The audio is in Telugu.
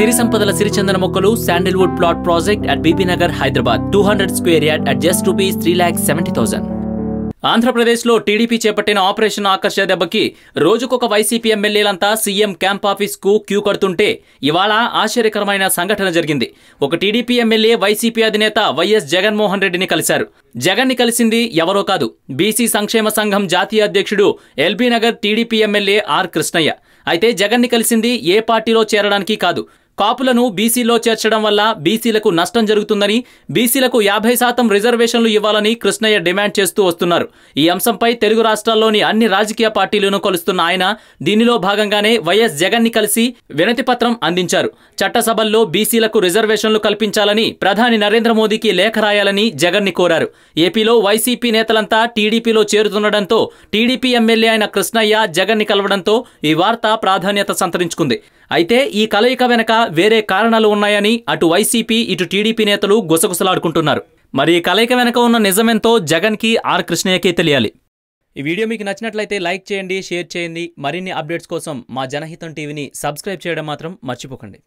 సిరి సంపదల సిరిచందన మొక్కలు sandalwood plot project at Bibi Nagar Hyderabad two hundred square yard at just rupees three lakh seventy thousand ఆంధ్రప్రదేశ్లో టీడీపీ చేపట్టిన ఆపరేషన్ ఆకర్ష దెబ్బకి రోజుకొక వైసీపీ ఎమ్మెల్యేలంతా సీఎం క్యాంప్ ఆఫీస్కు క్యూ కడుతుంటే ఇవాళ ఆశ్చర్యకరమైన సంఘటన జరిగింది. ఒక టీడీపీ ఎమ్మెల్యే వైసీపీ అధినేత వైఎస్ జగన్మోహన్ రెడ్డిని కలిశారు. జగన్ని కలిసింది ఎవరో కాదు బీసీ సంక్షేమ సంఘం జాతీయ అధ్యక్షుడు LB Nagar TDP MLA R Krishnaiah. అయితే జగన్ని కలిసింది ఏ పార్టీలో చేరడానికి కాదు కాపులను బీసీలో చేర్చడం వల్ల బీసీలకు నష్టం జరుగుతుందని బీసీలకు యాభై శాతం రిజర్వేషన్లు ఇవ్వాలని కృష్ణయ్య డిమాండ్ చేస్తూ వస్తున్నారు. ఈ అంశంపై తెలుగు రాష్ట్రాల్లోని అన్ని రాజకీయ పార్టీలను కలుస్తున్న ఆయన దీనిలో భాగంగానే వైఎస్ జగన్ని కలిసి వినతి పత్రం అందించారు. చట్టసభల్లో బీసీలకు రిజర్వేషన్లు కల్పించాలని ప్రధాని నరేంద్ర మోదీకి లేఖ రాయాలని జగన్ని కోరారు. ఏపీలో వైసీపీ నేతలంతా టీడీపీలో చేరుతుండటంతో టీడీపీ ఎమ్మెల్యే అయిన కృష్ణయ్య జగన్ని కలవడంతో ఈ వార్త ప్రాధాన్యత సంతరించుకుంది. అయితే ఈ కలయిక వెనక వేరే కారణాలు ఉన్నాయని అటు వైసీపీ ఇటు టీడీపీ నేతలు గుసగుసలాడుకుంటున్నారు. మరి ఈ కలయిక వెనక ఉన్న నిజమెంతో జగన్కి ఆర్ కృష్ణయ్యకి తెలియాలి. ఈ వీడియో మీకు నచ్చినట్లయితే లైక్ చేయండి షేర్ చేయండి. మరిన్ని అప్డేట్స్ కోసం మా జనహితం టీవీని సబ్స్క్రైబ్ చేయడం మాత్రం మర్చిపోకండి.